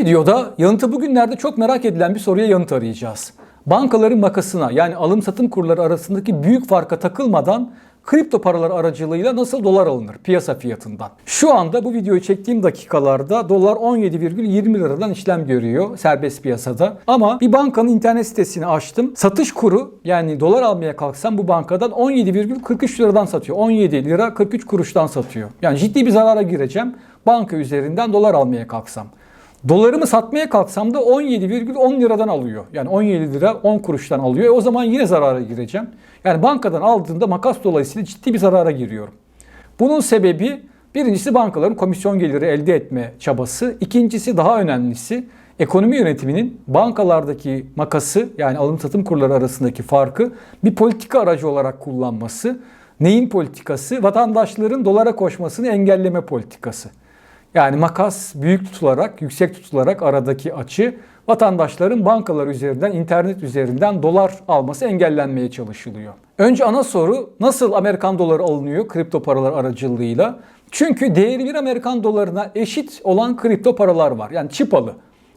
videoda yanıtı bugünlerde çok merak edilen bir soruya yanıt arayacağız. Bankaların makasına yani alım satım kurları arasındaki büyük farka takılmadan kripto paralar aracılığıyla nasıl dolar alınır piyasa fiyatından? Şu anda bu videoyu çektiğim dakikalarda dolar 17,20 liradan işlem görüyor serbest piyasada. Ama bir bankanın internet sitesini açtım. Satış kuru yani dolar almaya kalksam bu bankadan 17,43 liradan satıyor. 17 lira 43 kuruştan satıyor. Yani ciddi bir zarara gireceğim banka üzerinden dolar almaya kalksam. Dolarımı satmaya kalksam da 17,10 liradan alıyor. Yani 17 lira 10 kuruştan alıyor. E o zaman yine zarara gireceğim. Yani bankadan aldığımda makas dolayısıyla ciddi bir zarara giriyorum. Bunun sebebi birincisi bankaların komisyon geliri elde etme çabası. İkincisi daha önemlisi ekonomi yönetiminin bankalardaki makası yani alım satım kurları arasındaki farkı bir politika aracı olarak kullanması. Neyin politikası? Vatandaşların dolara koşmasını engelleme politikası. Yani makas büyük tutularak, yüksek tutularak aradaki açı vatandaşların bankalar üzerinden, internet üzerinden dolar alması engellenmeye çalışılıyor. Önce ana soru nasıl Amerikan doları alınıyor kripto paralar aracılığıyla? Çünkü değeri bir Amerikan dolarına eşit olan kripto paralar var. Yani çipalı.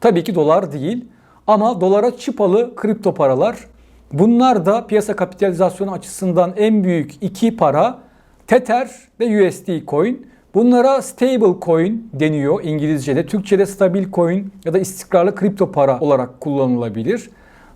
Tabii ki dolar değil ama dolara çipalı kripto paralar. Bunlar da piyasa kapitalizasyonu açısından en büyük iki para Tether ve USD coin. Bunlara stable coin deniyor İngilizce'de. Türkçe'de stabil coin ya da istikrarlı kripto para olarak kullanılabilir.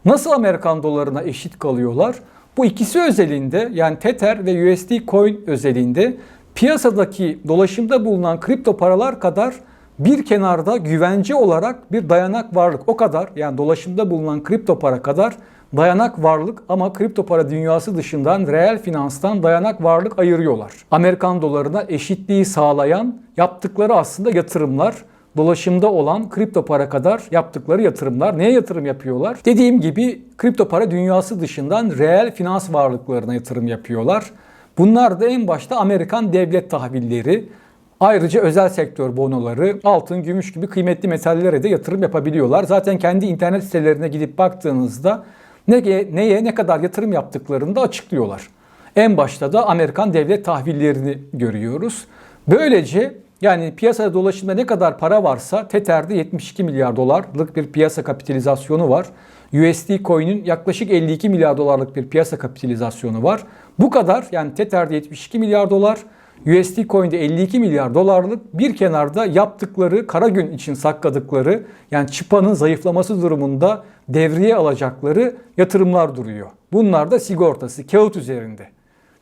Nasıl Amerikan dolarına eşit kalıyorlar? Bu ikisi özelinde yani Tether ve USD coin özelinde piyasadaki dolaşımda bulunan kripto paralar kadar bir kenarda güvence olarak bir dayanak varlık. O kadar yani dolaşımda bulunan kripto para kadar dayanak varlık ama kripto para dünyası dışından reel finanstan dayanak varlık ayırıyorlar. Amerikan dolarına eşitliği sağlayan yaptıkları aslında yatırımlar dolaşımda olan kripto para kadar yaptıkları yatırımlar. Neye yatırım yapıyorlar? Dediğim gibi kripto para dünyası dışından reel finans varlıklarına yatırım yapıyorlar. Bunlar da en başta Amerikan devlet tahvilleri, Ayrıca özel sektör bonoları, altın, gümüş gibi kıymetli metallere de yatırım yapabiliyorlar. Zaten kendi internet sitelerine gidip baktığınızda neye, neye ne kadar yatırım yaptıklarını da açıklıyorlar. En başta da Amerikan devlet tahvillerini görüyoruz. Böylece yani piyasada dolaşımda ne kadar para varsa Tether'de 72 milyar dolarlık bir piyasa kapitalizasyonu var. USD coin'in yaklaşık 52 milyar dolarlık bir piyasa kapitalizasyonu var. Bu kadar yani Tether'de 72 milyar dolar, USD Coin'de 52 milyar dolarlık bir kenarda yaptıkları kara gün için sakladıkları yani çıpanın zayıflaması durumunda devreye alacakları yatırımlar duruyor. Bunlar da sigortası kağıt üzerinde.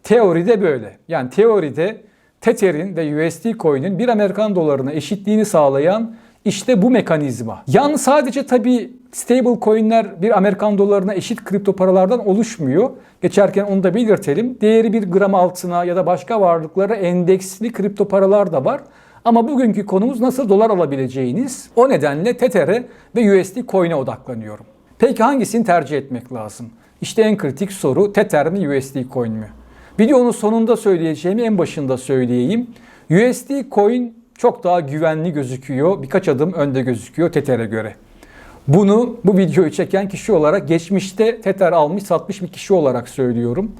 Teoride böyle. Yani teoride Tether'in ve USD Coin'in bir Amerikan dolarına eşitliğini sağlayan işte bu mekanizma. Yani sadece tabii stable coin'ler bir Amerikan dolarına eşit kripto paralardan oluşmuyor. Geçerken onu da belirtelim. Değeri bir gram altına ya da başka varlıklara endeksli kripto paralar da var. Ama bugünkü konumuz nasıl dolar alabileceğiniz. O nedenle Tether'e ve USD coin'e odaklanıyorum. Peki hangisini tercih etmek lazım? İşte en kritik soru Tether mi USD coin mi? Videonun sonunda söyleyeceğimi en başında söyleyeyim. USD coin çok daha güvenli gözüküyor. Birkaç adım önde gözüküyor Tether'e göre. Bunu bu videoyu çeken kişi olarak geçmişte Tether almış satmış bir kişi olarak söylüyorum.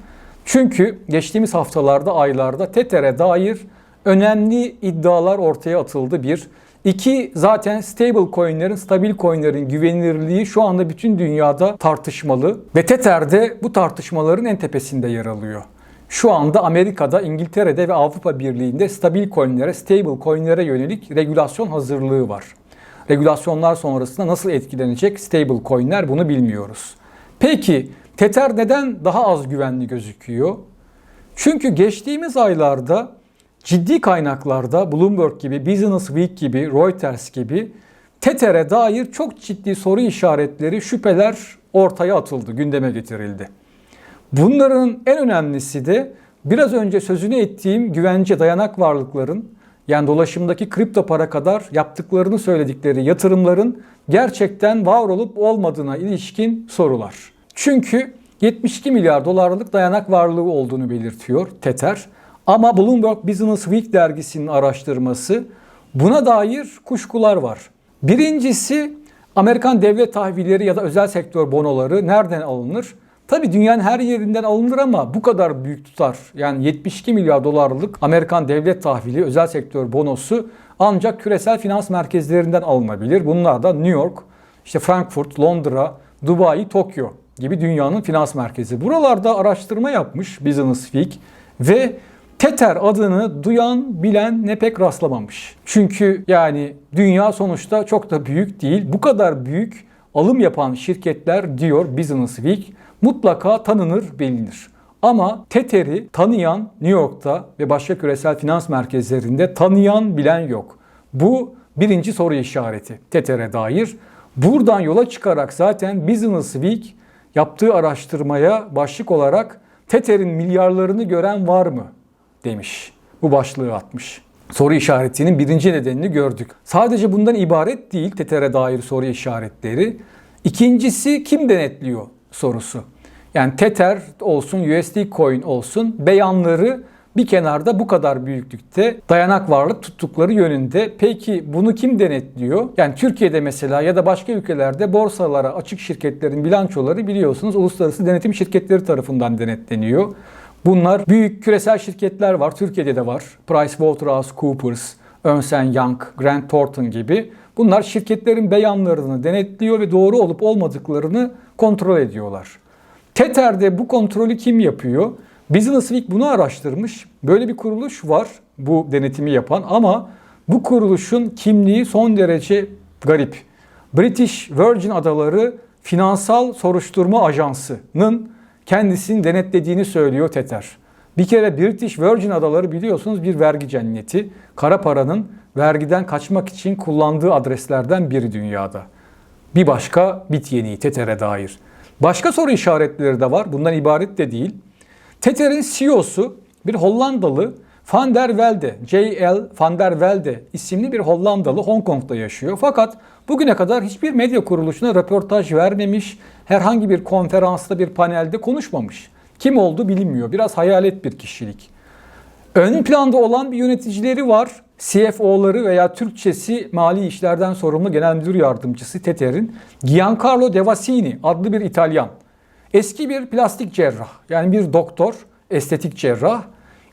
Çünkü geçtiğimiz haftalarda aylarda Tether'e dair önemli iddialar ortaya atıldı bir. İki zaten stable coinlerin, stabil coinlerin güvenilirliği şu anda bütün dünyada tartışmalı. Ve Tether de bu tartışmaların en tepesinde yer alıyor. Şu anda Amerika'da, İngiltere'de ve Avrupa Birliği'nde stabil coinlere, stable coinlere yönelik regülasyon hazırlığı var. Regülasyonlar sonrasında nasıl etkilenecek stable coinler bunu bilmiyoruz. Peki Tether neden daha az güvenli gözüküyor? Çünkü geçtiğimiz aylarda ciddi kaynaklarda Bloomberg gibi, Business Week gibi, Reuters gibi Tether'e dair çok ciddi soru işaretleri, şüpheler ortaya atıldı, gündeme getirildi. Bunların en önemlisi de biraz önce sözünü ettiğim güvence dayanak varlıkların yani dolaşımdaki kripto para kadar yaptıklarını söyledikleri yatırımların gerçekten var olup olmadığına ilişkin sorular. Çünkü 72 milyar dolarlık dayanak varlığı olduğunu belirtiyor Tether. Ama Bloomberg Business Week dergisinin araştırması buna dair kuşkular var. Birincisi Amerikan devlet tahvilleri ya da özel sektör bonoları nereden alınır? Tabii dünyanın her yerinden alınır ama bu kadar büyük tutar. Yani 72 milyar dolarlık Amerikan devlet tahvili, özel sektör bonosu ancak küresel finans merkezlerinden alınabilir. Bunlar da New York, işte Frankfurt, Londra, Dubai, Tokyo gibi dünyanın finans merkezi. Buralarda araştırma yapmış Business Week ve Tether adını duyan, bilen ne pek rastlamamış. Çünkü yani dünya sonuçta çok da büyük değil. Bu kadar büyük alım yapan şirketler diyor Business Week mutlaka tanınır, bilinir. Ama Tether'i tanıyan New York'ta ve başka küresel finans merkezlerinde tanıyan, bilen yok. Bu birinci soru işareti Tether'e dair. Buradan yola çıkarak zaten Business Week yaptığı araştırmaya başlık olarak Tether'in milyarlarını gören var mı demiş. Bu başlığı atmış. Soru işaretinin birinci nedenini gördük. Sadece bundan ibaret değil Tether'e dair soru işaretleri. İkincisi kim denetliyor sorusu. Yani Tether olsun, USD Coin olsun beyanları bir kenarda bu kadar büyüklükte dayanak varlık tuttukları yönünde. Peki bunu kim denetliyor? Yani Türkiye'de mesela ya da başka ülkelerde borsalara açık şirketlerin bilançoları biliyorsunuz uluslararası denetim şirketleri tarafından denetleniyor. Bunlar büyük küresel şirketler var. Türkiye'de de var. PricewaterhouseCoopers, Ernst Young, Grant Thornton gibi. Bunlar şirketlerin beyanlarını denetliyor ve doğru olup olmadıklarını kontrol ediyorlar. Tether'de bu kontrolü kim yapıyor? Business Week bunu araştırmış. Böyle bir kuruluş var bu denetimi yapan ama bu kuruluşun kimliği son derece garip. British Virgin Adaları Finansal Soruşturma Ajansı'nın kendisini denetlediğini söylüyor Tether. Bir kere British Virgin Adaları biliyorsunuz bir vergi cenneti. Kara paranın vergiden kaçmak için kullandığı adreslerden biri dünyada. Bir başka bit yeniği Tether'e dair. Başka soru işaretleri de var. Bundan ibaret de değil. Tether'in CEO'su bir Hollandalı Van der Velde, J.L. Van der Velde isimli bir Hollandalı Hong Kong'da yaşıyor. Fakat bugüne kadar hiçbir medya kuruluşuna röportaj vermemiş, herhangi bir konferansta, bir panelde konuşmamış. Kim oldu bilinmiyor. Biraz hayalet bir kişilik. Ön planda olan bir yöneticileri var. CFO'ları veya Türkçesi mali işlerden sorumlu genel müdür yardımcısı Tether'in Giancarlo Devasini adlı bir İtalyan. Eski bir plastik cerrah yani bir doktor, estetik cerrah.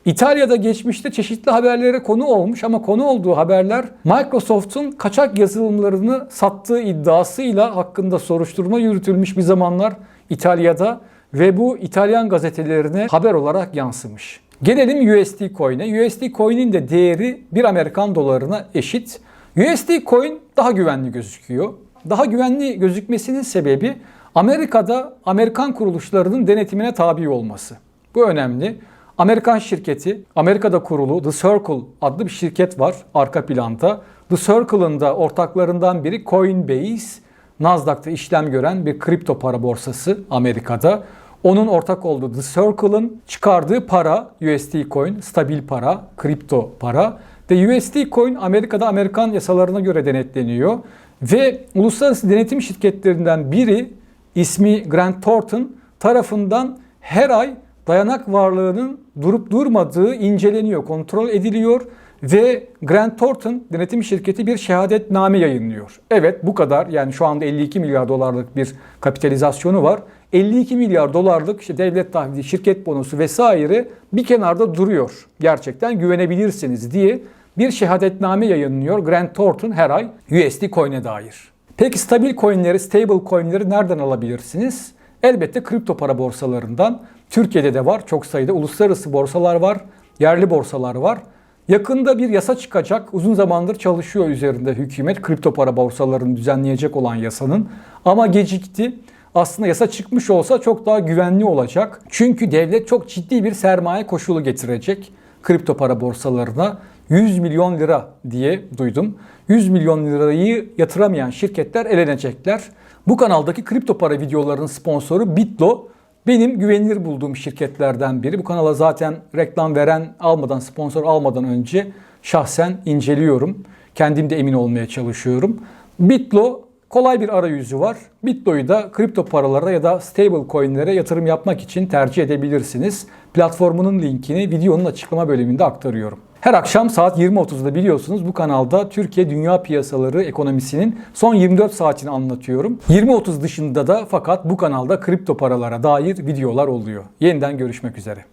İtalya'da geçmişte çeşitli haberlere konu olmuş ama konu olduğu haberler Microsoft'un kaçak yazılımlarını sattığı iddiasıyla hakkında soruşturma yürütülmüş bir zamanlar İtalya'da ve bu İtalyan gazetelerine haber olarak yansımış. Gelelim USD Coin'e. USD Coin'in de değeri 1 Amerikan dolarına eşit. USD Coin daha güvenli gözüküyor. Daha güvenli gözükmesinin sebebi Amerika'da Amerikan kuruluşlarının denetimine tabi olması. Bu önemli. Amerikan şirketi, Amerika'da kurulu The Circle adlı bir şirket var arka planda. The Circle'ın da ortaklarından biri Coinbase, Nasdaq'ta işlem gören bir kripto para borsası Amerika'da. Onun ortak olduğu The Circle'ın çıkardığı para USD Coin, stabil para, kripto para. Ve USD Coin Amerika'da Amerikan yasalarına göre denetleniyor. Ve uluslararası denetim şirketlerinden biri ismi Grant Thornton tarafından her ay dayanak varlığının durup durmadığı inceleniyor, kontrol ediliyor ve Grant Thornton denetim şirketi bir şehadetname yayınlıyor. Evet bu kadar yani şu anda 52 milyar dolarlık bir kapitalizasyonu var. 52 milyar dolarlık işte devlet tahvili, şirket bonosu vesaire bir kenarda duruyor. Gerçekten güvenebilirsiniz diye bir şehadetname yayınlıyor Grant Thornton her ay USD coin'e dair. Peki stabil coin'leri, stable coin'leri nereden alabilirsiniz? Elbette kripto para borsalarından. Türkiye'de de var çok sayıda uluslararası borsalar var, yerli borsalar var. Yakında bir yasa çıkacak. Uzun zamandır çalışıyor üzerinde hükümet kripto para borsalarını düzenleyecek olan yasanın. Ama gecikti. Aslında yasa çıkmış olsa çok daha güvenli olacak. Çünkü devlet çok ciddi bir sermaye koşulu getirecek kripto para borsalarına. 100 milyon lira diye duydum. 100 milyon lirayı yatıramayan şirketler elenecekler. Bu kanaldaki kripto para videolarının sponsoru Bitlo. Benim güvenilir bulduğum şirketlerden biri. Bu kanala zaten reklam veren almadan, sponsor almadan önce şahsen inceliyorum. Kendim de emin olmaya çalışıyorum. Bitlo kolay bir arayüzü var. Bitlo'yu da kripto paralara ya da stable coinlere yatırım yapmak için tercih edebilirsiniz. Platformunun linkini videonun açıklama bölümünde aktarıyorum. Her akşam saat 20.30'da biliyorsunuz bu kanalda Türkiye dünya piyasaları ekonomisinin son 24 saatini anlatıyorum. 20.30 dışında da fakat bu kanalda kripto paralara dair videolar oluyor. Yeniden görüşmek üzere.